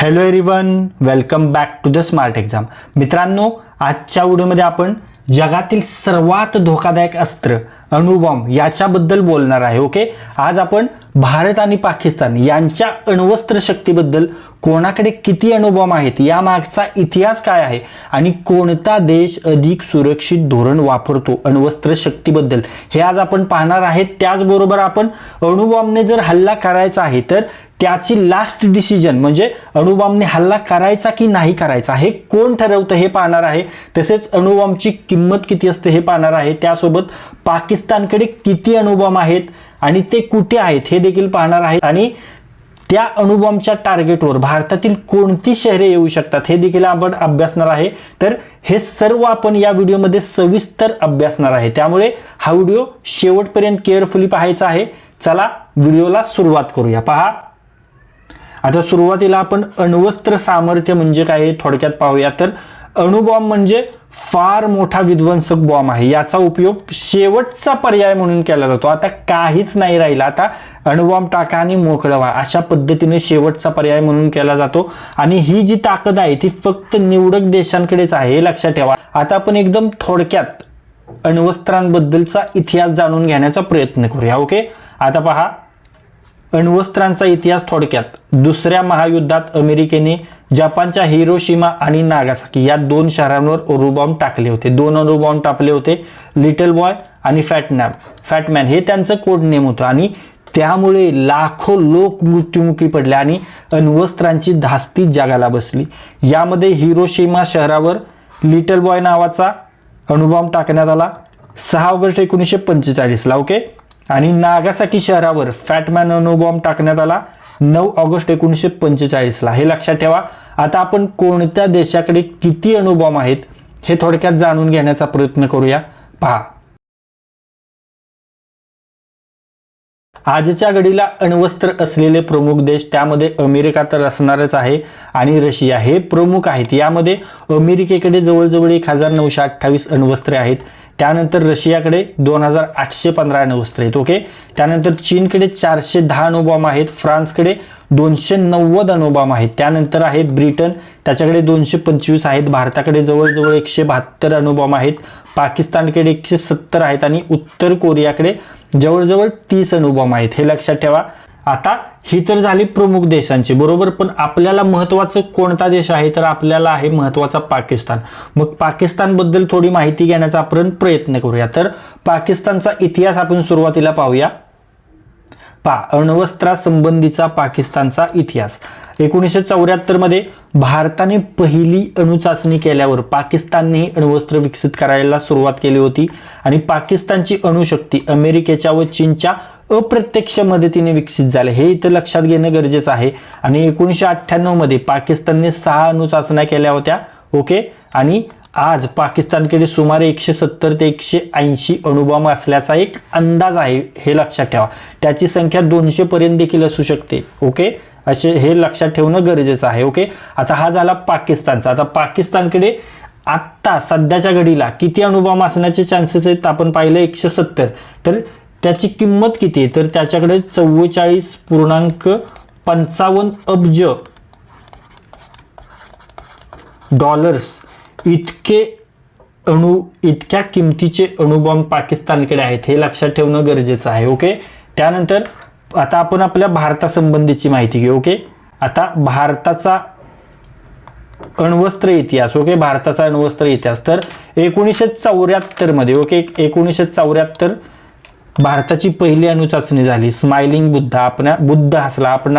Hello everyone welcome back to the smart exam मित्रांनो आजच्या व्हिडिओमध्ये आपण जगातील सर्वात धोकादायक अस्त्र अणुबॉम्ब याच्याबद्दल बोलणार आहे ओके आज आपण भारत आणि पाकिस्तान यांच्या अण्वस्त्र शक्तीबद्दल कोणाकडे किती अणुबॉम्ब आहेत यामागचा इतिहास काय आहे आणि कोणता देश अधिक सुरक्षित धोरण वापरतो अण्वस्त्र शक्तीबद्दल हे आज आपण पाहणार आहे त्याचबरोबर आपण अणुबॉम्बने जर हल्ला करायचा आहे तर त्याची लास्ट डिसिजन म्हणजे अणुबॉम्बने हल्ला करायचा की नाही करायचा हे कोण ठरवतं हे पाहणार आहे. तसेच अणुबॉम्बची किंमत किती असते हे पाहणार आहे. त्यासोबत पाकिस्तानकडे किती अणुबॉम्ब आहेत आणि ते कुठे आहेत हे देखील पाहणार आहेत आणि त्या अणुबॉम्बच्या टार्गेटवर भारतातील कोणती शहरे येऊ शकतात हे देखील आपण अभ्यासणार आहे. तर हे सर्व आपण या व्हिडिओमध्ये सविस्तर अभ्यासणार आहे. त्यामुळे हा व्हिडिओ शेवटपर्यंत केअरफुली पाहायचा आहे. चला व्हिडिओला सुरुवात करूया. पहा. आता सुरुवातीला आपण अण्वस्त्र सामर्थ्य म्हणजे काय थोडक्यात पाहूया. तर अणुबॉम्ब म्हणजे फार मोठा विध्वंसक बॉम्ब आहे. याचा उपयोग शेवटचा पर्याय म्हणून केला जातो. आता काहीच नाही राहिला. आता अणुबॉम्ब टाका आणि मोकळं व्हा. अशा पद्धतीने शेवटचा पर्याय म्हणून केला जातो. आणि ही जी ताकद आहे ती फक्त निवडक देशांकडेच आहे हे लक्षात ठेवा. आता आपण एकदम थोडक्यात अण्वस्त्रांबद्दलचा इतिहास जाणून घेण्याचा प्रयत्न करूया. ओके? आता पहा. अण्वस्त्रांचा इतिहास थोडक्यात. दुसऱ्या महायुद्धात अमेरिकेने जपानच्या हिरोशिमा आणि नागासाकी या दोन शहरांवर अणुबॉम्ब टाकले होते. दोन अणुबॉम्ब टाकले होते. लिटल बॉय आणि फॅटनॅम फॅटमॅन हे त्यांचं कोड नेम होतं आणि त्यामुळे लाखो लोक मृत्युमुखी पडले आणि अण्वस्त्रांची धास्ती जगाला बसली. यामध्ये हिरोशिमा शहरावर लिटल बॉय नावाचा अणुबॉम्ब टाकण्यात आला. सहा ऑगस्ट एकोणीसशे पंचेचाळीसला ओके? आणि नागासाकी शहरावर फॅटमॅन अणुबॉम्ब टाकण्यात आला. नऊ ऑगस्ट एकोणीसशे पंचेचाळीसला. हे लक्षात ठेवा आता आपण कोणत्या देशाकडे किती अणुबॉम्ब आहेत हे थोडक्यात जाणून घेण्याचा प्रयत्न करूया. पहा. आजच्या घडीला अण्वस्त्र असलेले प्रमुख देश त्यामध्ये अमेरिका तर असणारच आहे आणि रशिया हे प्रमुख आहेत. यामध्ये अमेरिकेकडे जवळजवळ एक हजार नऊशे अठ्ठावीस अण्वस्त्रे आहेत. त्यानंतर रशियाकडे दोन हजार आठशे पंधरा अण्वस्त्रे आहेत ओके त्यानंतर चीनकडे चारशे दहा अणुबॉम्ब आहेत फ्रान्सकडे दोनशे नव्वद अणुबॉम्ब आहेत. त्यानंतर आहे ब्रिटन त्याच्याकडे दोनशे पंचवीस आहेत भारताकडे जवळजवळ एकशे बहात्तर अणुबॉम्ब आहेत पाकिस्तानकडे एकशे सत्तर आहेत आणि उत्तर कोरियाकडे जवळजवळ तीस अणुबॉम्ब आहेत. हे लक्षात ठेवा आता ही तर झाली प्रमुख देशांची बरोबर? पण आपल्याला महत्वाचं कोणता देश आहे? तर आपल्याला आहे महत्त्वाचा पाकिस्तान. मग पाकिस्तानबद्दल थोडी माहिती घेण्याचा आपण प्रयत्न करूया. तर पाकिस्तानचा इतिहास आपण सुरुवातीला पाहूया. पा अण्वस्त्रासंबंधीचा पाकिस्तानचा इतिहास. एकोणीसशे चौऱ्याहत्तरमध्ये भारताने पहिली अणुचाचणी केल्यावर पाकिस्तानने अण्वस्त्र विकसित करायला सुरुवात केली होती. आणि पाकिस्तानची अणुशक्ती अमेरिकेच्या व चीनच्या अप्रत्यक्ष मदतीने विकसित झाले. हे इथं लक्षात घेणं गरजेचं आहे. आणि एकोणीसशे अठ्ठ्याण्णवमध्ये पाकिस्तानने सहा अणुचाचण्या केल्या होत्या. ओके? आणि आज पाकिस्तानकडे सुमारे एकशे सत्तर ते एकशे ऐंशी अणुबॉम्ब असल्याचा एक अंदाज आहे हे लक्षात ठेवा. त्याची संख्या दोनशे पर्यंत देखील असू शकते. ओके? असे हे लक्षात ठेवणं गरजेचं आहे. ओके? आता हा झाला पाकिस्तानचा. आता पाकिस्तानकडे आत्ता सध्याच्या घडीला किती अणुबॉम्ब असण्याचे चान्सेस आहेत? आपण पाहिलं एकशे सत्तर. तर त्याची किंमत किती? आहे तर त्याच्याकडे चव्वेचाळीस पूर्णांक पंचावन्न अब्ज डॉलर्स इतके अणु इतक्या किमतीचे अणुबॉम्ब पाकिस्तानकडे आहेत. हे लक्षात ठेवणं गरजेचं आहे ओके त्यानंतर आता आपण आपल्या भारतासंबंधीची माहिती घेऊ ओके आता भारताचा अण्वस्त्र इतिहास ओके भारताचा अण्वस्त्र इतिहास. तर एकोणीसशे चौऱ्याहत्तरमध्ये ओके एकोणीसशे चौऱ्याहत्तर भारताची पहिली अणुचाचणी झाली. स्माइलिंग बुद्ध आपण बुद्ध हसला. आपण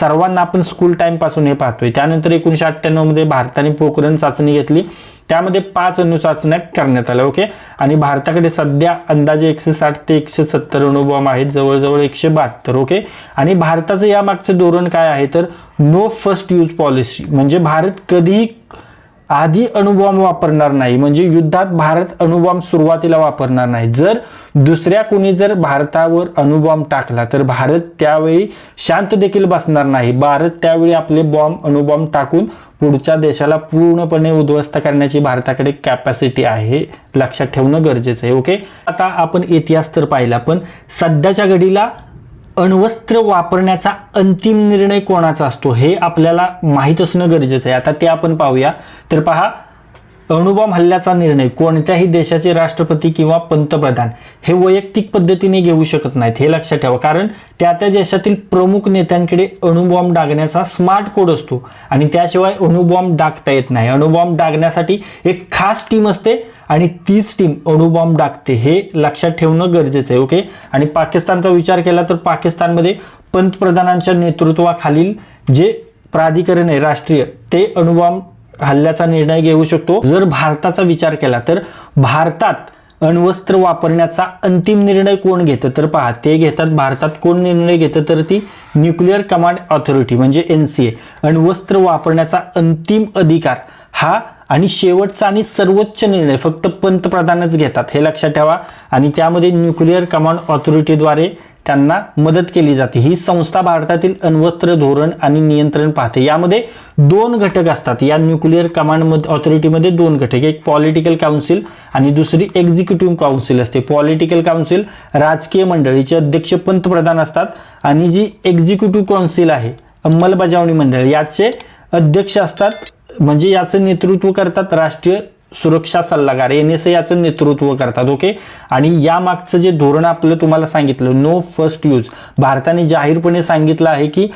सर्वांना आपण स्कूल टाईमपासून हे पाहतोय. त्यानंतर एकोणीशे अठ्ठ्याण्णवमध्ये भारताने पोखरण चाचणी घेतली. त्यामध्ये पाच अणुचाचण्या करण्यात आल्या ओके आणि भारताकडे सध्या अंदाजे एकशे साठ ते एकशे सत्तर अणुबॉम्ब आहेत. जवळजवळ एकशे बहात्तर ओके आणि भारताचं यामागचं धोरण काय आहे? तर नो फर्स्ट यूज पॉलिसी म्हणजे भारत कधीही आधी अणुबॉम्ब वापरणार नाही म्हणजे युद्धात भारत अणुबॉम्ब सुरुवातीला वापरणार नाही. जर दुसऱ्या कोणी जर भारतावर अणुबॉम्ब टाकला तर भारत त्यावेळी शांत देखील बसणार नाही. भारत त्यावेळी आपले बॉम्ब अणुबॉम्ब टाकून पुढच्या देशाला पूर्णपणे उद्ध्वस्त करण्याची भारताकडे कॅपॅसिटी आहे लक्षात ठेवणं गरजेचं आहे. ओके आता आपण इतिहास तर पाहिला पण सध्याच्या घडीला अण्वस्त्र वापरण्याचा अंतिम निर्णय कोणाचा असतो हे आपल्याला माहीत असणं गरजेचं आहे. आता ते आपण पाहूया. तर पहा अणुबॉम्ब हल्ल्याचा निर्णय कोणत्याही देशाचे राष्ट्रपती किंवा पंतप्रधान हे वैयक्तिक पद्धतीने घेऊ शकत नाहीत हे लक्षात ठेवा. कारण त्या त्या देशातील प्रमुख नेत्यांकडे अणुबॉम्ब डागण्याचा स्मार्ट कोड असतो आणि त्याशिवाय अणुबॉम्ब डागता येत नाही. अणुबॉम्ब डागण्यासाठी एक खास टीम असते आणि तीच टीम अणुबॉम्ब डाकते हे लक्षात ठेवणं गरजेचं आहे ओके आणि पाकिस्तानचा विचार केला तर पाकिस्तानमध्ये पंतप्रधानांच्या नेतृत्वाखालील जे प्राधिकरण आहे राष्ट्रीय ते अणुबॉम्ब हल्ल्याचा निर्णय घेऊ शकतो. जर भारताचा विचार केला तर भारतात अण्वस्त्र वापरण्याचा अंतिम निर्णय कोण घेतं तर पहा ते घेतात भारतात कोण निर्णय घेतं तर ती न्यूक्लिअर कमांड ऑथॉरिटी म्हणजे एन सी ए अण्वस्त्र वापरण्याचा अंतिम अधिकार हा आणि शेवटचा आणि सर्वोच्च निर्णय फक्त पंतप्रधानच घेतात हे लक्षात ठेवा. आणि त्यामध्ये न्यूक्लिअर कमांड ऑथॉरिटीद्वारे त्यांना मदत केली जाते. ही संस्था भारतातील अण्वस्त्र धोरण आणि नियंत्रण पाहते. यामध्ये दोन घटक असतात. या न्यूक्लिअर कमांड ऑथॉरिटीमध्ये दोन घटक. एक पॉलिटिकल काउन्सिल आणि दुसरी एक्झिक्युटिव्ह काउन्सिल असते. पॉलिटिकल काउन्सिल राजकीय मंडळीचे अध्यक्ष पंतप्रधान असतात आणि जी एक्झिक्युटिव्ह काउन्सिल आहे अंमलबजावणी मंडळ याचे अध्यक्ष असतात म्हणजे याचं नेतृत्व करतात राष्ट्रीय सुरक्षा सल्लागार एन एस याचं नेतृत्व करतात ओके? आणि या मागचं जे धोरण आपलं तुम्हाला सांगितलं नो फर्स्ट यूज भारताने जाहीरपणे सांगितलं आहे की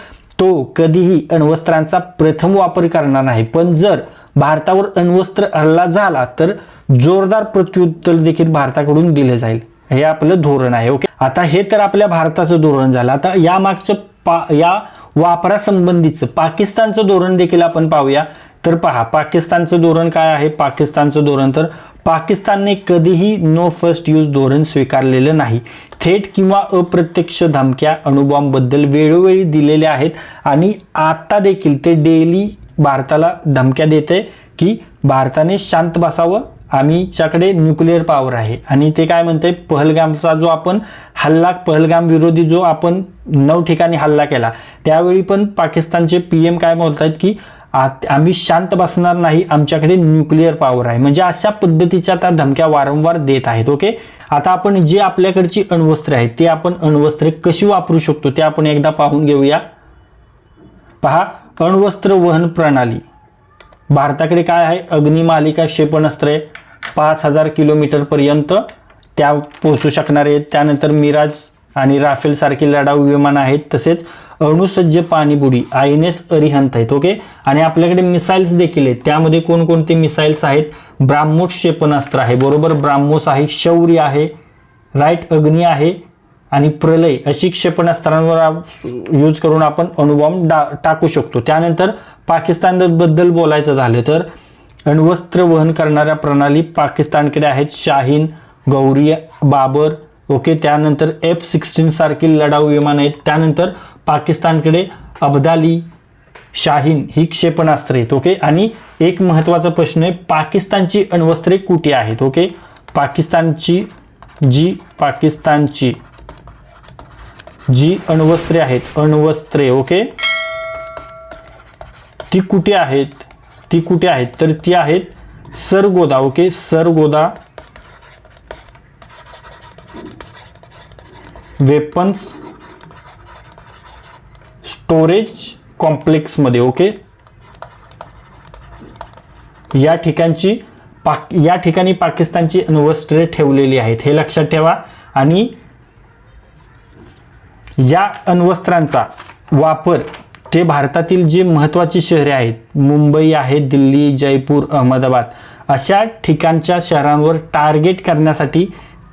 तो कधीही अण्वस्त्रांचा प्रथम वापर करणार नाही. पण जर भारतावर अण्वस्त्र हल्ला झाला तर जोरदार प्रत्युत्तर देखील भारताकडून दिले जाईल. हे आपलं धोरण आहे ओके? आता हे तर आपल्या भारताचं धोरण झालं. आता या मागचं पा या वापरासंबंधीचं पाकिस्तानचं धोरण देखील आपण पाहूया. तर पहा पाकिस्तानचं धोरण काय आहे? पाकिस्तानचं धोरण तर पाकिस्तानने कधीही नो फर्स्ट यूज धोरण स्वीकारलेलं नाही. थेट किंवा अप्रत्यक्ष धमक्या अणुबॉम्बबद्दल वेळोवेळी दिलेल्या आहेत आणि आता देखील ते डेली भारताला धमक्या देते की भारताने शांत बसावं. आम्हीच्याकडे न्यूक्लिअर पॉवर आहे. आणि ते काय म्हणते पहलगामचा जो आपण हल्ला पहलगाम विरोधी जो आपण नऊ ठिकाणी हल्ला केला त्यावेळी पण पाकिस्तानचे पी एम काय म्हणत आहेत की आम्ही शांत बसणार नाही आमच्याकडे न्यूक्लिअर पॉवर आहे. म्हणजे अशा पद्धतीच्या त्या धमक्या वारंवार देत आहेत ओके आता आपण जे आपल्याकडची अण्वस्त्रे आहेत ते आपण अण्वस्त्रे कशी वापरू शकतो ते आपण एकदा पाहून घेऊया. पहा अण्वस्त्र वहन प्रणाली. भारताकडे काय आहे? अग्निमालिका क्षेपणास्त्रे पाच हजार किलोमीटर पर्यंत त्या पोहोचू शकणार आहेत. त्यानंतर मिराज आणि राफेल सारखी लढाऊ विमान आहेत तसेच अणुसज्ज पाणीबुडी आय एन एस अरिहंत आहेत ओके आणि आपल्याकडे मिसाईल्स देखील आहेत. त्यामध्ये कोणकोणते मिसाईल्स आहेत? ब्राह्मोस क्षेपणास्त्र आहे बरोबर? ब्राह्मोस आहे शौर्य आहे राईट अग्नी आहे आणि प्रलय. अशी क्षेपणास्त्रांवर यूज करून आपण अणुबॉम्ब डा टाकू शकतो. त्यानंतर पाकिस्तानबद्दल बोलायचं झालं तर अण्वस्त्र वहन करणाऱ्या प्रणाली पाकिस्तानकडे आहेत. शाहीन गौरी बाबर ओके त्यानंतर एफ सिक्स्टीन सारखी लढाऊ विमान आहेत. त्यानंतर पाकिस्तानकडे अब्दाली शाहीन ही क्षेपणास्त्रे आहेत ओके? आणि एक महत्त्वाचा प्रश्न आहे पाकिस्तानची अण्वस्त्रे कुठे आहेत ओके? पाकिस्तानची जी पाकिस्तानची जी अण्वस्त्रे आहेत अण्वस्त्रे ओके? ती कुठे आहेत? ती कुठे आहेत? तर ती आहेत Sargodha okay? Sargodha weapons storage कॉम्प्लेक्समध्ये okay या ठिकाणची पाक या ठिकाणी पाकिस्तानची अण्वस्त्रे ठेवलेली आहेत हे लक्षात ठेवा. आणि या अण्वस्त्रांचा वापर ते भारतातील जे महत्त्वाची शहरे आहेत मुंबई आहे दिल्ली जयपूर अहमदाबाद अशा ठिकाणच्या शहरांवर टार्गेट करण्यासाठी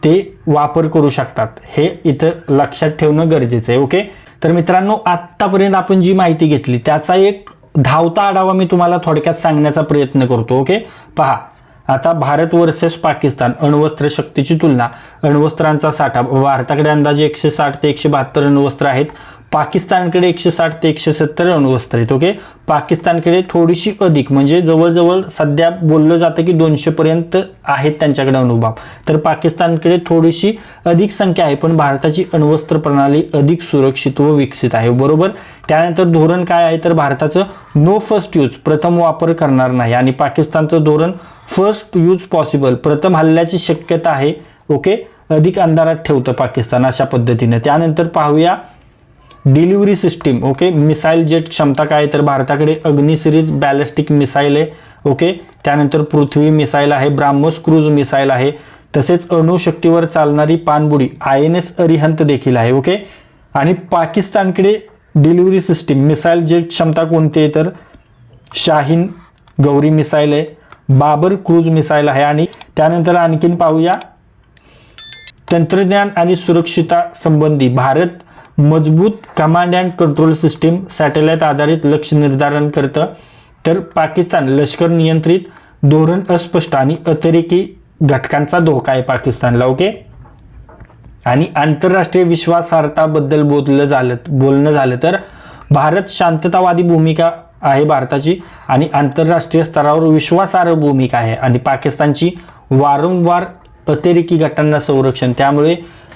ते वापर करू शकतात. हे इथं लक्षात ठेवणं गरजेचं आहे ओके तर मित्रांनो आत्तापर्यंत आपण जी माहिती घेतली त्याचा एक धावता आढावा मी तुम्हाला थोडक्यात सांगण्याचा प्रयत्न करतो ओके पहा आता भारत वर्सेस पाकिस्तान अण्वस्त्र शक्तीची तुलना अण्वस्त्रांचा साठा भारताकडे अंदाजे एकशे साठ ते एकशे बहात्तर अण्वस्त्र आहेत. पाकिस्तानकडे एकशे साठ ते एकशे सत्तर अणुअस्त्र आहेत ओके पाकिस्तानकडे थोडीशी अधिक म्हणजे जवळजवळ सध्या बोललं जातं की दोनशे पर्यंत आहेत त्यांच्याकडे अणुबॉम्ब तर पाकिस्तानकडे थोडीशी अधिक संख्या आहे पण भारताची अण्वस्त्र प्रणाली अधिक सुरक्षित व विकसित आहे बरोबर? त्यानंतर धोरण काय आहे? तर भारताचं नो फर्स्ट यूज प्रथम वापर करणार नाही. आणि पाकिस्तानचं धोरण फर्स्ट यूज पॉसिबल प्रथम हल्ल्याची शक्यता आहे ओके अधिक अंधारात ठेवतं पाकिस्तान अशा पद्धतीने. त्यानंतर पाहूया delivery system okay? Missile jet क्षमता काय तर भारताकडे अग्नि सिरीज बॅलिस्टिक मिसाईल आहे ओके? त्यानंतर पृथ्वी मिसाईल आहे ब्राह्मोस क्रूज मिसाईल आहे. तसेच अणुशक्तीवर चालणारी पाणबुडी आय एन एस अरिहंत देखील आहे ओके? आणि पाकिस्तानकडे डिलिव्हरी सिस्टीम मिसाईल जेट क्षमता कोणती आहे? तर शाहीन गौरी मिसाईल आहे बाबर क्रूज मिसाईल आहे. आणि त्यानंतर आणखीन पाहूया तंत्रज्ञान आणि सुरक्षिता संबंधी भारत मजबूत command and control system satellite आधारित लक्ष निर्धारण करतं. तर पाकिस्तान लष्कर नियंत्रित धोरण अस्पष्ट आणि अतिरेकी घटकांचा धोका आहे पाकिस्तानला ओके? आणि आंतरराष्ट्रीय विश्वासार्हताबद्दल बोललं झालं बोलणं झालं तर भारत शांततावादी भूमिका आहे भारताची आणि आंतरराष्ट्रीय स्तरावर विश्वासार्ह भूमिका आहे. आणि पाकिस्तानची वारंवार अतिरेकी गटांना संरक्षण त्यामुळे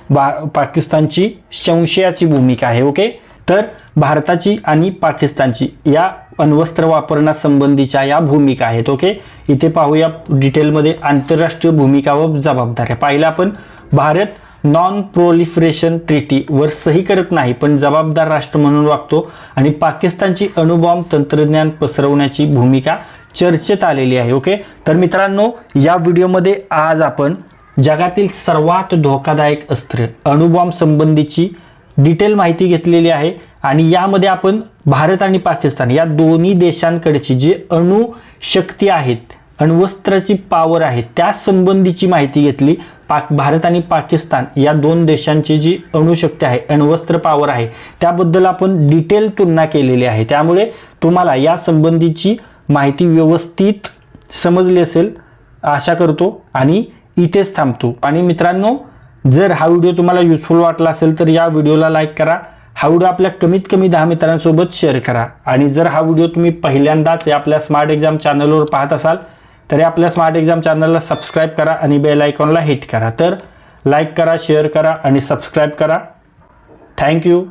बा पाकिस्तानची संशयाची भूमिका आहे ओके? तर भारताची आणि पाकिस्तानची या अण्वस्त्र वापरण्यासंबंधीच्या या भूमिका आहेत ओके? इथे पाहूया डिटेलमध्ये आंतरराष्ट्रीय भूमिका व जबाबदाऱ्या. पाहिलं आपण भारत नॉन प्रोलिफरेशन ट्रिटीवर सही करत नाही पण जबाबदार राष्ट्र म्हणून वागतो आणि पाकिस्तानची अणुबॉम्ब तंत्रज्ञान पसरवण्याची भूमिका चर्चेत आलेली आहे ओके? तर मित्रांनो या व्हिडिओमध्ये आज आपण जगातील सर्वात धोकादायक अस्त्र अणुबॉम्ब संबंधीची डिटेल माहिती घेतलेली आहे आणि यामध्ये आपण भारत आणि पाकिस्तान या दोन्ही देशांकडची जी अणुशक्ती आहेत अण्वस्त्राची पॉवर आहे त्या संबंधीची माहिती घेतली. पाक भारत आणि पाकिस्तान या दोन देशांची जी अणुशक्ती आहे अण्वस्त्र पॉवर आहे त्याबद्दल आपण डिटेल तुलना केलेली आहे. त्यामुळे तुम्हाला या संबंधीची माहिती व्यवस्थित समजली असेल आशा करतो. आणि इथेच थांबतो. आणि मित्रांनो जर हा व्हिडिओ तुम्हाला युजफुल वाटला असेल तर या व्हिडिओला लाईक करा. हा व्हिडिओ आपल्या कमीत कमी दहा मित्रांसोबत शेअर करा. आणि जर हा व्हिडिओ तुम्ही पहिल्यांदाच या आपल्या स्मार्ट एक्झाम चॅनलवर पाहत असाल तर या आपल्या स्मार्ट एक्झाम चॅनलला सबस्क्राईब करा आणि बेल आयकॉनला हिट करा. तर लाईक करा शेअर करा आणि सबस्क्राईब करा. थँक्यू